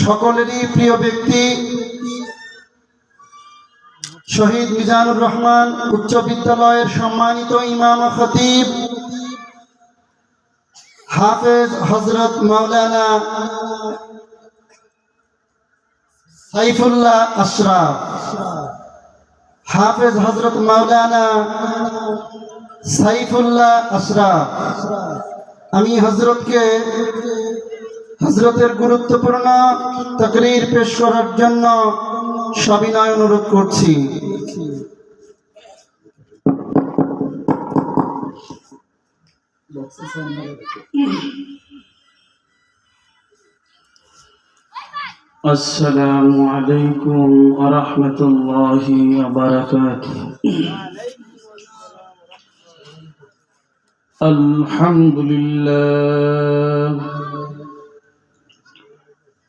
সকলেরই প্রিয় ব্যক্তি, শহীদ মিজানুর রহমান, উচ্চ বিদ্যালয়ের সম্মানিত ইমাম খতিব, হাফেজ হজরত মাওলানা সাইফুল্লাহ আশরাফ, হাফেজ হজরত মাওলানা সাইফুল্লাহ আশরাফ। আমি হজরতকে হজরতের গুরুত্বপূর্ণ তকরির পেশ করার জন্য সবিনয় অনুরোধ করছি السلام عليكم ورحمة الله وبركاته الحمد لله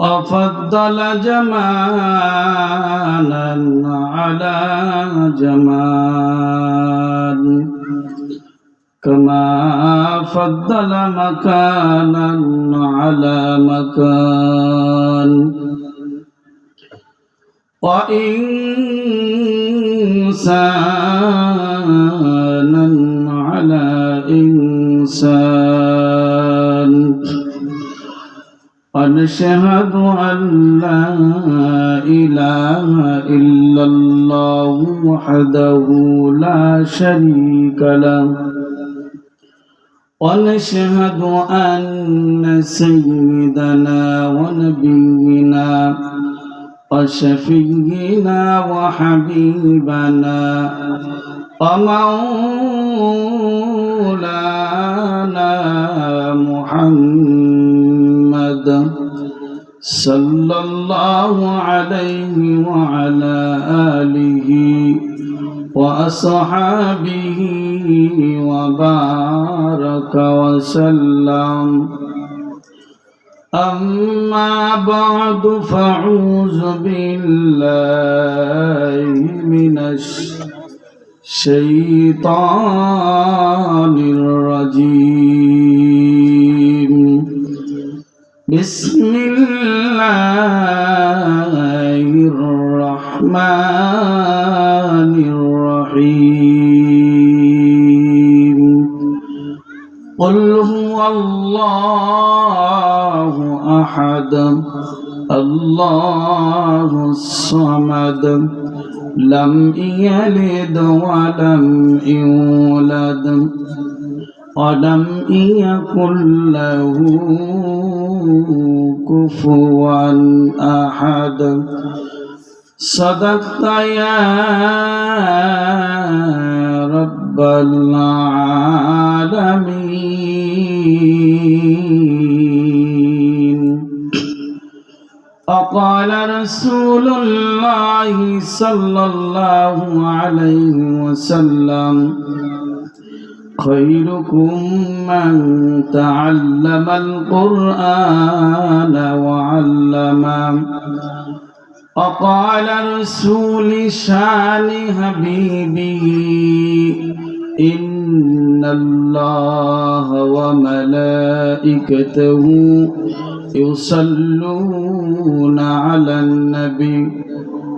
وفضل جمالا على جمال. كما فضل مكانا على مكان. وإنسانا على إنسان ونشهد أن لا إله إلا الله وحده لا شريك له. ونشهد أن سيدنا ونبينا وشفينا وحبيبنا ومولانا محمد صلى الله عليه وعلى آله وأصحابه وبارك وسلم. أما بعد فأعوذ بالله من الشيطان لم يلد ولم يولد ولم يكن له كفوا أحد. صدقت يا رب العالمين. صلى الله عليه وسلم. خيركم من تعلم القرآن وعلمه وقال رسول شان حبيبه إن الله وملائكته يصلون على النبي.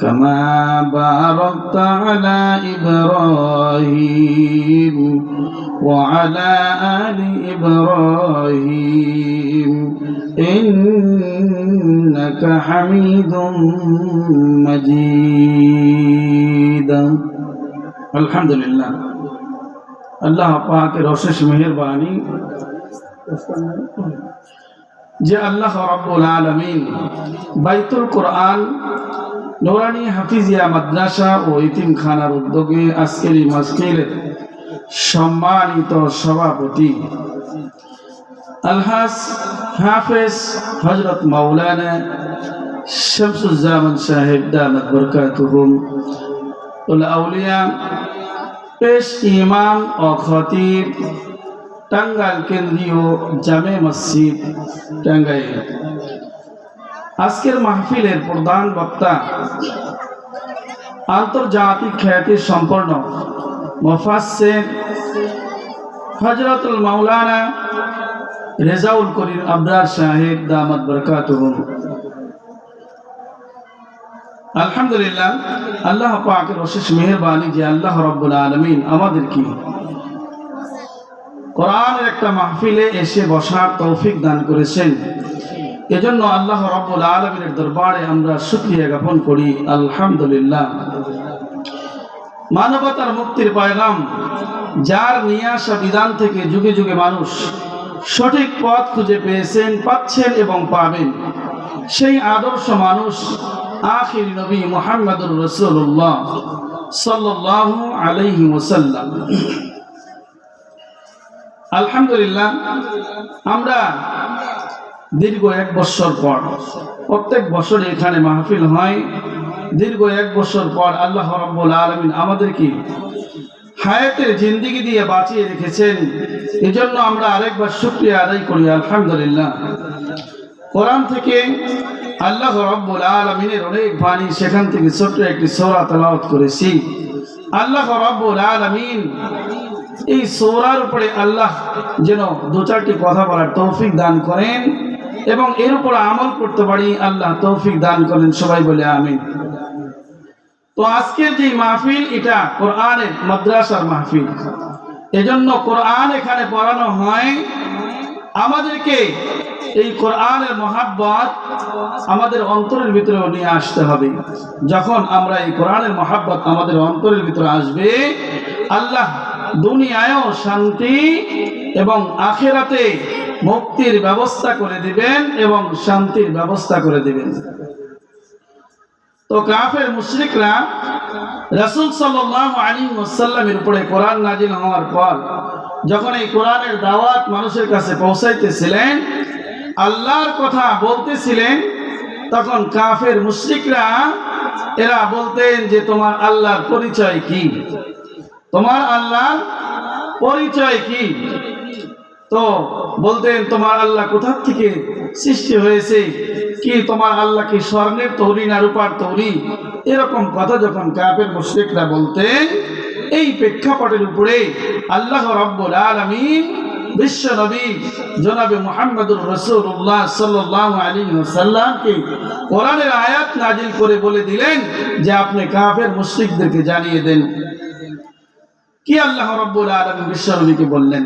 كما باركت على إبراهيم وعلى آل إبراهيم إنك حميد مجيد الحمد لله আল্লাহ পাকের অশেষ মেহেরবানি যে আল্লাহ রাব্বুল আলামিন বাইতুল কোরআন নোরানি হাফিজিয়া মাদ্রাসা ও ইতিমখানার উদ্যোগে আজকের এই মাসকিলের সম্মানিত সভাপতি আলহাস হাফেজ হজরত মাওলানা শামসুজ্জামান সাহেব দামত বরকাতুহুম। উল আউলিয়া, পেশ ইমাম ও খতিব, টাঙ্গাইল কেন্দ্রীয় জামে মসজিদ, টাঙ্গাইল। আজকের মাহফিলের প্রধান বক্তা আন্তর্জাতিক খ্যাতি সম্পন্ন মোফাসের হজরতুল মাওলানা রেজাউল করিম আবরার সাহেব দামত বরকাত আলহামদুলিল্লাহ, আল্লাহ পাকের অশেষ মেহরবানি যে আল্লাহ রব্বুল আলমিন আমাদের কি কোরআনের একটা মাহফিলে এসে বসার তৌফিক দান করেছেন। এজন্য আল্লাহ রব্বুল আলমিনের দরবারে আমরা শুক্রিয়া জ্ঞাপন করি, আলহামদুলিল্লাহ। মানবতার মুক্তির পয়গাম, যার নিয়ে আসা বিধান থেকে যুগে যুগে মানুষ সঠিক পথ খুঁজে পেয়েছেন, পাচ্ছেন এবং পাবেন। সেই আদর্শ মানুষ আখির নবী মোহাম্মদুর রসুল্লাহ সাল্লাহ আলাইহি ওসাল্লাম আলহামদুলিল্লাহ, আমরা দীর্ঘ এক বছর পর, প্রত্যেক বছর এখানে মাহফিল হয়। দীর্ঘ এক বছর পর আল্লাহ রব্বুল আলমিন আমাদেরকে হায়াতের জিন্দিগি দিয়ে বাঁচিয়ে রেখেছেন। এজন্য আমরা আরেকবার শুক্রিয়া আদায় করি, আলহামদুলিল্লাহ। কোরআন থেকে আল্লাহ রব্বুল আলমিনের অনেক বাণী সেখান থেকে ছোট্ট একটি সৌরা তালাওয়াত করেছি। আল্লাহ রব্বুল আলমিন এই সৌরার উপরে আল্লাহ যেন দু চারটি কথা বলার তৌফিক দান করেন। এবং এর উপর আমল করতে পারি, আল্লাহ তৌফিক দান করেন, সবাই বলে আমিন। তো আজকের যে মাহফিল, এটা কোরআনের মাদ্রাসার মাহফিল। এজন্য কোরআন এখানে পড়ানো হয়, আমাদেরকে এই কোরআনের মহাব্বত আমাদের অন্তরের ভিতরে নিয়ে আসতে হবে। যখন আমরা এই কোরআনের মহাব্বত আমাদের অন্তরের ভিতরে আসবে, আল্লাহ দুনিয়ায়ও শান্তি এবং আখেরাতে মুক্তির ব্যবস্থা করে দিবেন এবং শান্তির ব্যবস্থা করে দিবেন। তো কাফের মুশরিকরা রাসূল সাল্লাল্লাহু আলাইহি ওয়াসাল্লামের উপরে কোরআন নাজিল হওয়ার পর যখন এই কোরআনের দাওয়াত মানুষের কাছে পৌঁছাইতেছিলেন, আল্লাহর কথা বলতেছিলেন, তখন কাফের মুশরিকরা এরা বলতেন যে, তোমার আল্লাহর পরিচয় কি? তোমার আল্লাহর পরিচয় কি? তো বলতেন, তোমার আল্লাহ কোথা থেকে সৃষ্টি হয়েছে? কি তোমার আল্লাহ কি স্বর্ণের তৈরি না রূপার তৈরি এরকম কথা যখন কাপের মুশ্রিকরা বলতেন, এই প্রেক্ষাপটের উপরে আল্লাহ রব্বুল আলমিন বিশ্ব নবী জনাবে মোহাম্মদুর রসুল্লাহ সাল্লাহ আলী সাল্লামকে কোরআনের আয়াত নাজিল করে বলে দিলেন যে আপনি কাফের মুশ্রিকদেরকে জানিয়ে দেন। কি আল্লাহ রব্বুল আলম বিশ্ব নবীকে বললেন?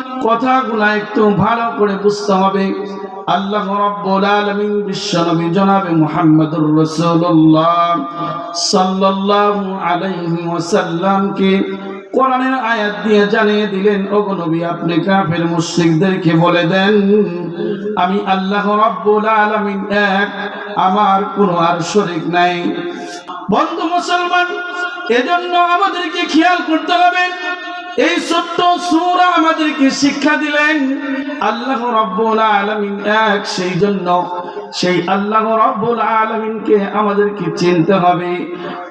কথাগুলা একটু ভালো করে বুঝতে হবে। আল্লাহ রাব্বুল আলামিন বিশ্বনবী জনাবে মুহাম্মদুর রাসূলুল্লাহ সাল্লাল্লাহু আলাইহি ওয়াসাল্লামকে কোরআনের আয়াত দিয়ে জানিয়ে দিলেন, ওগো নবী, আপনি কাফের মুশরিকদেরকে বলে দেন, আমি আল্লাহ রাব্বুল আলামিন এক, আমার কোনো আর শরীক নাই। বন্ধু মুসলমান, এজন্য আমাদেরকে খেয়াল করতে হবে এই সত্য সুরা আমাদেরকে শিক্ষা দিলেন আল্লাহ রব্বুল আলামিন এক সেই জন্য সেই আল্লাহ রব্বুল আলামিনকে আমাদেরকে চিনতে হবে।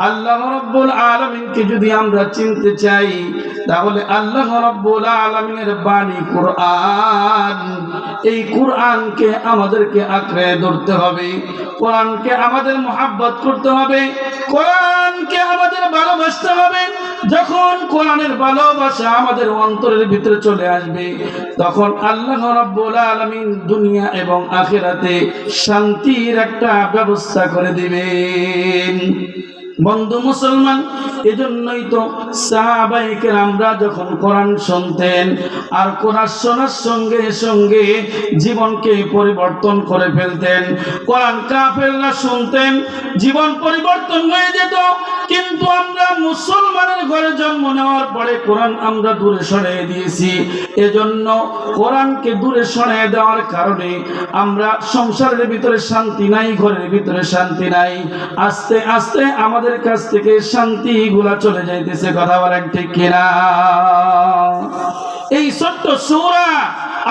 আল্লাহ রব্বুল আলামিনকে যদি আমরা চিনতে চাই, তাহলে আল্লাহ রব্বুল আলামিনের বাণী কোরআন। এই কোরআনকে আমাদেরকে আঁকড়ে ধরতে হবে, কোরআনকে আমাদের মোহাব্বত করতে হবে, কোরআনকে আমাদের ভালোবাসতে হবে। যখন কোরআনের ভালোবাসা আমাদের অন্তরের ভিতরে চলে আসবে, তখন আল্লাহ রাব্বুল আলামিন দুনিয়া এবং আখিরাতে শান্তির একটা ব্যবস্থা করে দিবেন। বন্ধু মুসলমান, এজন্যই তো সাহাবাইকের আমরা যখন কোরআন শুনতেন আর কোরআন শোনার সঙ্গে সঙ্গে জীবনকে পরিবর্তন করে ফেলতেন। কোরআন কাফেররা শুনতেন, জীবন পরিবর্তন হয়ে যেত, কিন্তু আমরা মুসলমানের ঘরে জন্ম নেওয়ার পরে কোরআন আমরা দূরে সরিয়ে দিয়েছি। এজন্য কোরআনকে দূরে সরিয়ে দেওয়ার কারণে আমরা সংসারের ভিতরে শান্তি নাই, ঘরের ভিতরে শান্তি নাই। আস্তে আস্তে আমাদের কাছ থেকে শান্তি গুলা চলে যাইতেছে, কথা বলেন ঠিক কিনা? এই ছোট্ট সূরা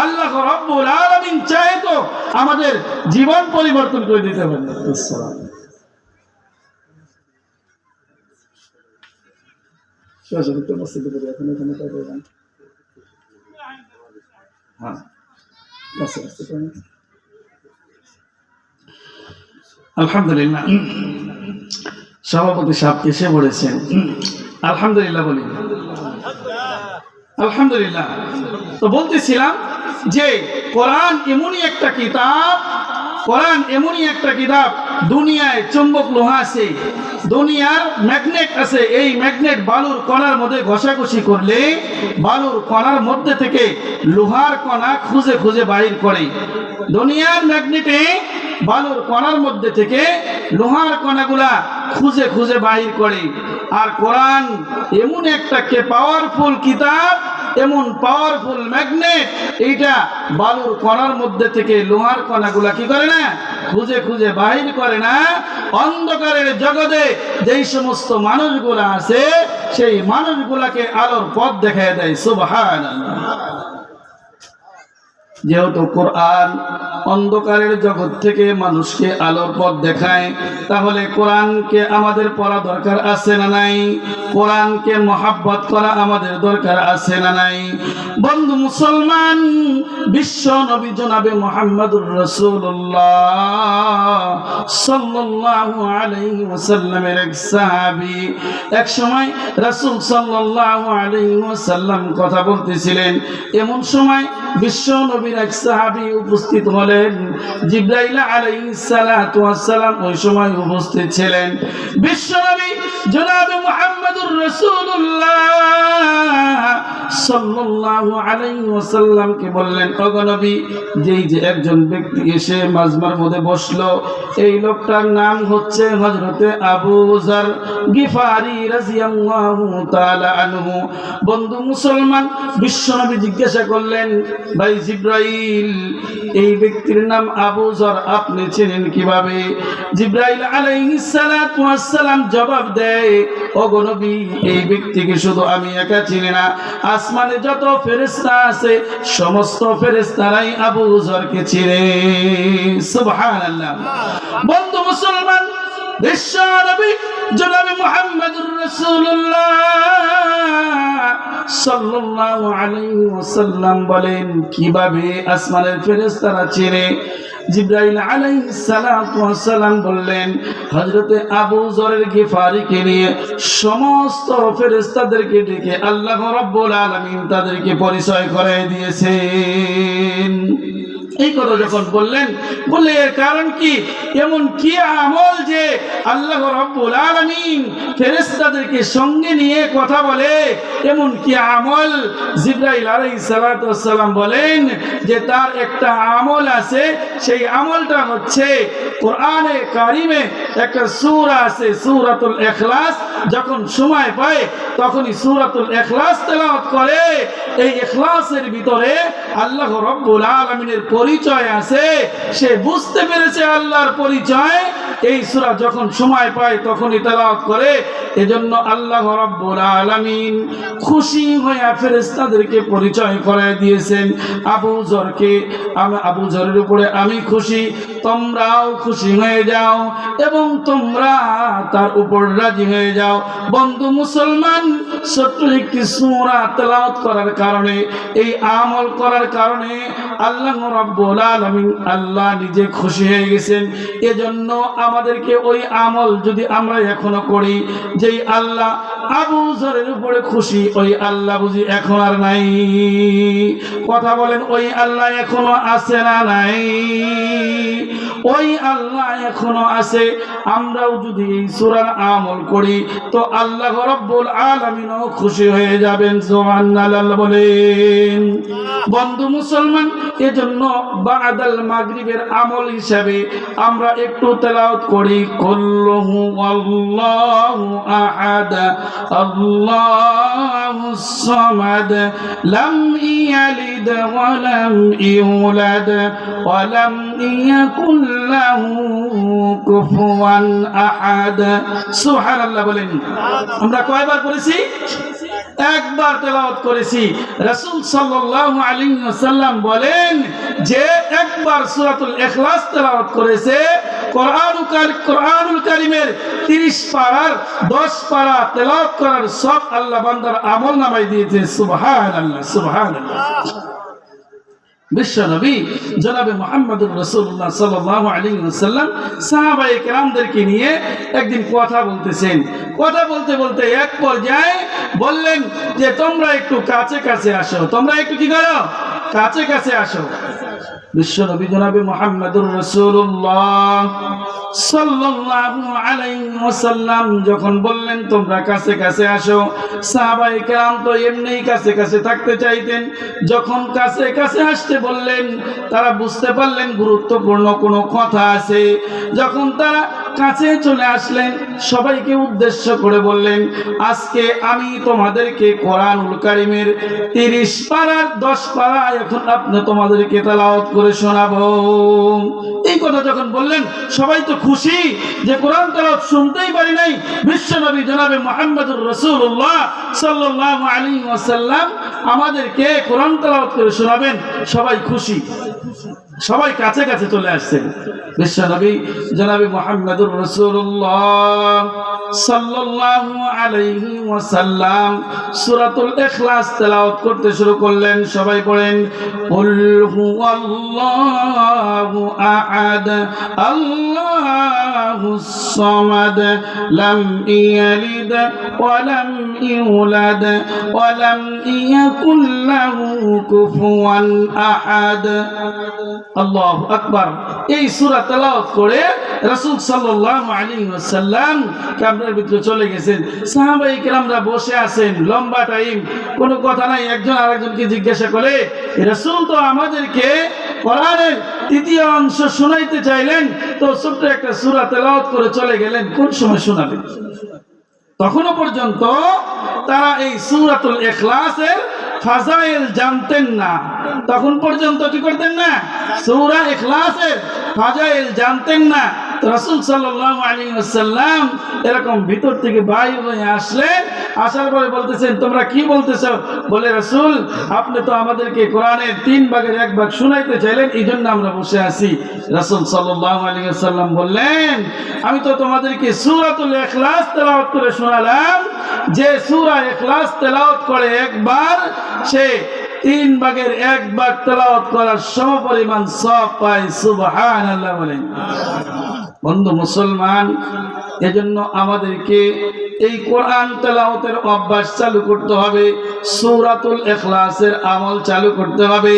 আল্লাহ রব্বুল আলামিন চায় তো আমাদের জীবন পরিবর্তন করে দিতে পারে। হ্যাঁ আলহামদুলিল্লাহ। সভাপতি সাহেব এসে পড়েছেন আলহামদুলিল্লাহ বলি। আলহামদুলিল্লাহ। তো বলতেছিলাম যে কোরআন এমনই একটা কিতাব, কোরআন এমনই একটা কিতাব, দুনিয়ায় চুম্বক লোহা আছে, দুনিয়ার ম্যাগনেট আছে, এই ম্যাগনেট বালুর কণার মধ্যে ঘষাঘষি করলে বালুর কণার মধ্যে থেকে লোহার কণা খুঁজে খুঁজে বাইর করে। দুনিয়ার ম্যাগনেটে বালুর কণার মধ্যে থেকে লোহার কণাগুলা খুঁজে খুঁজে বাহির করে। আর কোরআন এমন একটা কে পাওয়ারফুল কিতাব, এমন পাওয়ারফুল ম্যাগনেট এইটা বালুর কণার মধ্যে থেকে লোহার কণাগুলা কি করে না? খুঁজে খুঁজে বাহির করে না। অন্ধকারের জগতে যেই সমস্ত মানুষগুলা আছে, সেই মানুষগুলাকে আলোর পথ দেখায় দেয়। সুবহান যেহেতু কোরআন অন্ধকারের জগৎ থেকে মানুষকে আলোর পথ দেখায়, তাহলে কোরআনকে আমাদের পড়া দরকার আছে না নাই? কোরআনকে মহাব্বত করা আমাদের দরকার আছে না নাই? বন্ধু মুসলমান, বিশ্ব নবী জনাবে মোহাম্মদুর রসুল্লাহ সাল্লাল্লাহু এক সাহাবী এক সময় রাসূল সাল্লাল্লাহু আলাইহি ওয়াসাল্লাম কথা বলতেছিলেন। এমন সময় বিশ্ব নবীর এক সাহাবি উপস্থিত হলেন। জিব্রাইলা আলাইহিস সালাতু ওয়াস সালাম ওই সময় উপস্থিত ছিলেন। বিশ্ব নবী জনাবে মুহাম্মদুর রাসূলুল্লাহ সাল্লাল্লাহু আলাইহি বললেন নবী, যেই যে একজন ব্যক্তি এসে মাজমার মধ্যে বসল, এই লোকটার নাম হচ্ছে হযরতে আবু গিফারি রাদিয়াল্লাহু তাআলা আনহু। বন্ধু মুসলমান বিশ্বনবী জিজ্ঞাসা করলেন, ভাই জিব্রাইল, এই ব্যক্তির নাম আবু যর, আপনি চেনেন কীভাবে? জিব্রাইল আলাইহিস সালাতু ওয়াস সালাম জবাব দেয়, ওগো নবী এই ব্যক্তিকে শুধু আমি একা চিনি না। আসমানে যত ফেরেশতা আছে, সমস্ত ফেরেশতারাই আবু জরকে চিনে। সুবহানাল্লাহ। বন্ধু মুসলমান বলেন, কীভাবে আসমানের ফেরেশতারা হযরতে আবু যরের গিফারিকে নিয়ে সমস্ত ফেরেশতাদেরকে ডেকে আল্লাহ রাব্বুল আলামিন তাদেরকে পরিচয় করে দিয়েছেন। এই কথা যখন বললেন? বলে এর কারণ কি? এমন কি আমল যে আল্লাহ রব্বুল আলামিন ফেরেশতাদেরকে সঙ্গে নিয়ে কথা বলে? এমন কি আমল? জিব্রাইল আলাইহিস সালাতু ওয়াস সালাম বলেন যে তার একটা আমল আছে, সেই আমলটা হচ্ছে কোরআনে কারিমে একটা সূরা আছে, সূরাতুল ইখলাস। যখন সময় পায়, তখনই সূরাতুল এখলাস তেলাওয়াত করে। এই এখলাসের ভিতরে আল্লাহ রব্বুল আলামিনের পরিচয় আছে সে বুঝতে পেরেছে আল্লাহর পরিচয় এই সুরা যখন সময় পায় তখনই তেলাওয়াত করে। এজন্য আল্লাহ রাব্বুল আলামিন খুশি হয়ে ফেরেশতাদেরকে পরিচয় করায় দিয়েছেন। আবু জরকে, আমি আবু জরের উপরে আমি খুশি, তোমরাও খুশি হয়ে যাও এবং তোমরা তার উপর রাজি হয়ে যাও। বন্ধু মুসলমান, ছোট্ট একটি সূরা তেলাওয়াত করার কারণে, এই আমল করার কারণে আল্লাহ রাব্বুল আলামিন আল্লাহ নিজে খুশি হয়ে গেছেন। এজন্য আমাদেরকে ওই আমল যদি আমরা এখনও করি, যেই আল্লাহ আবু জরের উপরে খুশি, ওই আল্লাহ বুঝি এখন আর নাই। কথা বলেন, ওই আল্লাহ এখনও আছে না নাই? ওই আল্লাহ এখনও আছে। আমরাও যদি সূরার আমল করি, তো আল্লাহ রব্বুল আলামিনও খুশি হয়ে যাবেন, সুবহানাল্লাহ বলেন। বন্ধু মুসলমান, এজন্য বাদাল মাগরিবের আমল হিসাবে আমরা একটু তেলাওয়াত করি কুল্লুহু আল্লাহু আহাদ আল্লাহুস সামাদ, লাম ইয়ালিদ ওয়া লাম ইউলাদ, ওয়া লাম ইয়াকুল লাহু কুফুয়ান আহাদ। সুবহানাল্লাহ বলেন, আমরা কয়বার করেছি একবার তেলাওয়াত করেছি। রাসূল সাল্লাল্লাহু আলাইহি ওয়াসাল্লাম বলেন যে একবার সূরাতুল ইখলাস তেলাওয়াত করেছে কোরআনুল কার- কোরআনুল কারীমের 30 পারার 10 পারা তেলাওয়াত করার সব আল্লাহ সুবহানাল্লাহ বিশ্ব সাল্লাম নিয়ে একদিন কথা বলতেছেন। কথা বলতে বলতে এক পর্যায়ে বললেন যে, তোমরা একটু কাছে কাছে আসো। তোমরা একটু কি করো? কাছে কাছে আসো। বিশ্ব নবী জনাবে মোহাম্মদুর রসুল্লাহ সাল্লাল্লাহু আলাইহি ওয়াসাল্লাম যখন বললেন, তোমরা কাছে কাছে আসো। সাহাবাই کرام তো এমনিই কাছে কাছে থাকতে চাইতেন। যখন কাছে কাছে আসতে বললেন, তারা বুঝতে পারলেন গুরুত্বপূর্ণ কোনো কথা আছে। যখন তারা কাছে চলে আসলেন, সবাইকে উদ্দেশ্য করে বললেন, আজকে আমি তোমাদেরকে কোরআনুল কারিমের তিরিশ পাড়ার দশ পাড়া এখন আপনি তোমাদেরকে তালাওয়াত করে শোনাবো। এই কথা যখন বললেন, সবাই তো খুশি যে কোরআন তালাওয়াত শুনতেই পারি নাই। বিশ্বনবী জনাবে মোহাম্মদুর রসুল্লাহ সাল্লাল্লাহু আলাইহি ওয়াসাল্লাম আমাদেরকে কোরআন তালাওয়াত করে শোনাবেন, সবাই খুশি। সবাই কাছে কাছে চলে আসছেন। বিশ্বনবী জনাবি মোহাম্মদুর রসুল্লাহ সাল্লাল্লাহু করতে শুরু করলেন। সবাই পড়েন আল্লাহুস লাম ইয়ালিদ ওয়া লাম ইউলাদ ওয়া লাম ইয়াকুল লাহু কুফুয়ান আহাদ আল্লাহু আকবার এই সূরা তেলাওয়াত করে রাসূল সাল্লাল্লাহু আলাইহি ওয়াসাল্লাম কামরার ভিতরে চলে গেছেন। সাহাবাই কেরামরা বসে আছেন লম্বা টাইম কোনো কথা নাই, একজন আরেকজনকে জিজ্ঞাসা করে, রাসূল তো আমাদেরকে কোরআনের তৃতীয় অংশ শোনাইতে চাইলেন, তো ছোট্ট একটা সুরা তেলাওয়াত করে চলে গেলেন, কোন সময় শোনাবেন তখনও পর্যন্ত তারা এই সুরাতুল এখলাসের ফাজাইল জানতেন না। তখন পর্যন্ত কি করতেন না? সৌরা এখলাসের ফাজাইল জানতেন না। রাসূল ওয়াসাল্লাম এরকম ভিতর থেকে বাইর হয়ে আসলেন আসার পরে বলতেছেন, তোমরা কি বলতেছো? বলে, রাসূল, আপনি তো আমাদেরকে কোরআনের তিন ভাগের এক ভাগ শুনাইতে চাইলেন এই জন্য আমরা বসে আছি। রাসূল সাল্লাল্লাহু আলাইহি ওয়াসাল্লাম বললেন, আমি তো তোমাদেরকে সূরাতুল ইখলাস তেলাওয়াত করে শোনালাম, যে সুরা এখলাস তেলাওয়াত করে একবার, সে তিন ভাগের এক ভাগ তেলাওয়াত করার সমপরিমাণ সব পায়। সুবহানাল্লাহ বলেন। বন্ধু মুসলমান এজন্য আমাদেরকে এই কোরআন তেলাওয়াতের অভ্যাস চালু করতে হবে, সৌরাতুল এখলাসের আমল চালু করতে হবে।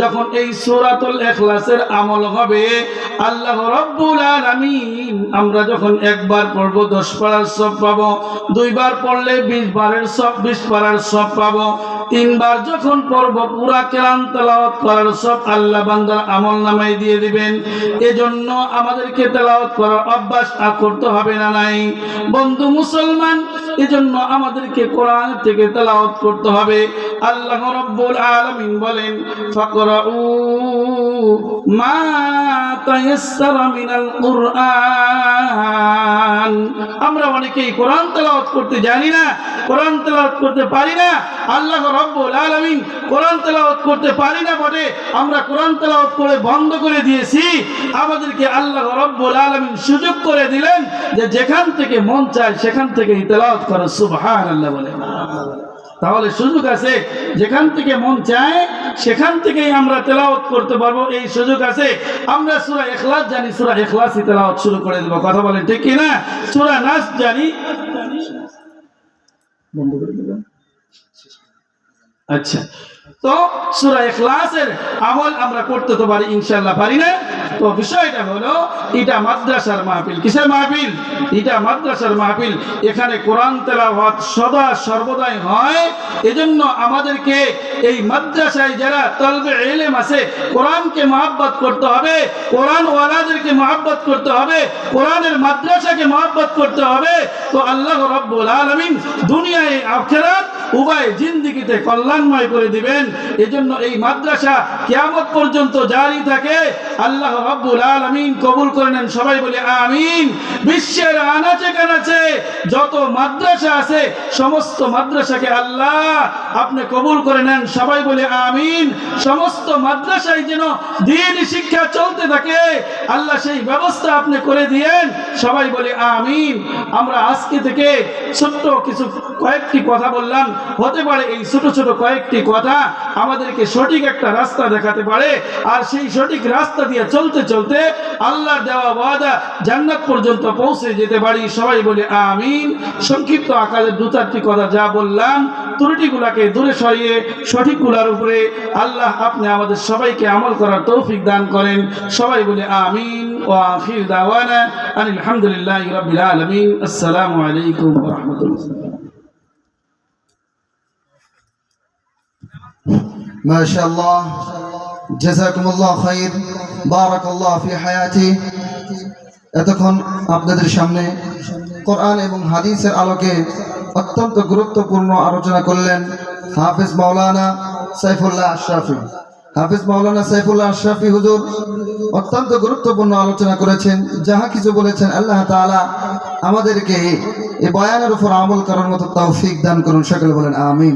যখন এই সৌরাতুল এখলাসের আমল হবে, আল্লাহ রাব্বুল আলামিন, আমরা যখন একবার পড়ব 10 পারার সব পাবো, দুইবার পড়লে 20 বারের সব, বিশ পাড়ার সব পাবো। তিনবার যখন পড়ব, পুরা কেরাম তেলাওয়াত করার সব আল্লাহ বান্দার আমল নামাই দিয়ে দিবেন। এজন্য আমাদেরকে তেলাওয়াত করার অভ্যাস আর করতে হবে না নাই। বন্ধু মুসলমান এজন্য আমাদেরকে কোরআন থেকে তেলাওয়াত করতে হবে। আল্লাহ রব্বুল আলামিন বলেন, ফাকরাউ মা তায়াসসারা মিনাল কুরআন। আমরা অনেকেই কোরআন তেলাওয়াত করতে জানি না, কোরআন তেলাওয়াত করতে পারি না। আল্লাহ রব্বুল আলামিন কোরআন তেলাওয়াত করতে পারি না বটে, আমরা কোরআন তেলাওয়াত করে বন্ধ করে দিয়েছি। আমাদেরকে আল্লাহ রব্বুল আলামিন সুযোগ করে দিলেন যে যেখান থেকে মন চায় সেখান থেকে তেলাওয়াত করো, সুবহানাল্লাহ বলে। তাহলে সুযোগ আছে, যেখান থেকে মন চায়, সেখান থেকেই আমরা তেলাওয়াত করতে পারব। এই সুযোগ আছে, আমরা সুরা এখলাস জানি, সুরা এখলাসই তেলাওয়াত শুরু করে দেবো। কথা বলেন ঠিক কিনা? সূরা নাস জানি। বন্ধ করে দেবেন আচ্ছা। তো সূরা ইখলাসের আমল আমরা করতে তো পারি, ইনশাআল্লাহ পারি না। তো বিষয়টা হলো, এটা মাদ্রাসার মাহফিল। কিসের মাহফিল? এটা মাদ্রাসার মাহফিল। এখানে কোরআন তেলাওয়াত সদা সর্বদাই হয়। এজন্য আমাদেরকে এই মাদ্রাসায় যারা তলবে এলেম আছে, কোরআনকে মহাব্বত করতে হবে কোরআন ওয়ালাদেরকে মহাব্বত করতে হবে, কোরআনের মাদ্রাসাকে মহাব্বত করতে হবে। তো আল্লাহ রব্বুল আলামিন দুনিয়ায় আখেরাত উভয় জিন্দিগিতে কল্যাণময় করে দিবেন। এজন্য এই মাদ্রাসা কিয়ামত পর্যন্ত জারি থাকে। আল্লাহ কবুল করে নেন, সবাই বলে আমিন। বিশ্বের আনাচে কানাচে যত মাদ্রাসা আছে, সমস্ত মাদ্রাসাকে আল্লাহ আপনি কবুল করে নেন, সবাই বলে আমিন। সমস্ত মাদ্রাসায় যেন দিন শিক্ষা চলতে থাকে, আল্লাহ সেই ব্যবস্থা আপনি করে দিয়েন, সবাই বলে আমিন। আমরা আজকে থেকে ছোট্ট কিছু কয়েকটি কথা বললাম, হতে পারে এই ছোট ছোট কয়েকটি কথা। আমাদেরকে সঠিক একটা রাস্তা দেখাতে পারে। আর সেই সঠিক রাস্তা দিয়ে চলতে চলতে আল্লাহর দেওয়া ওয়াদা জান্নাত পর্যন্ত পৌঁছে যেতে পারি। সবাই বলে আমিন। সংক্ষিপ্ত আকারে দু চারটি কথা যা বললাম, ত্রুটিগুলাকে দূরে সরিয়ে সঠিকগুলার উপরে আল্লাহ আপনি আমাদের সবাইকে আমল করার তৌফিক দান করেন। সবাই বলে আমিন। ও আখির দাওয়ানা আনিল হামদুলিল্লাহি রাব্বিল আলামিন। আসসালামু আলাইকুম রাহমাতুল্লাহ। ما شاء الله جزاكم الله خير بارك الله في حياتي এতক্ষণ আপনাদের সামনে কোরআন এবং হাদিসের আলোকে অত্যন্ত গুরুত্বপূর্ণ আলোচনা করলেন হাফিজ মাওলানা সাইফুল্লাহ আশরাফি হাফিজ মাওলানা সাইফুল্লাহ আশরাফি হুজুর অত্যন্ত গুরুত্বপূর্ণ আলোচনা করেছেন যাহা কিছু বলেছেন আল্লাহ তাআলা আমাদেরকে এই বয়ানের উপর আমল করার মতো তৌফিক দান করুন সকলে বলেন আমিন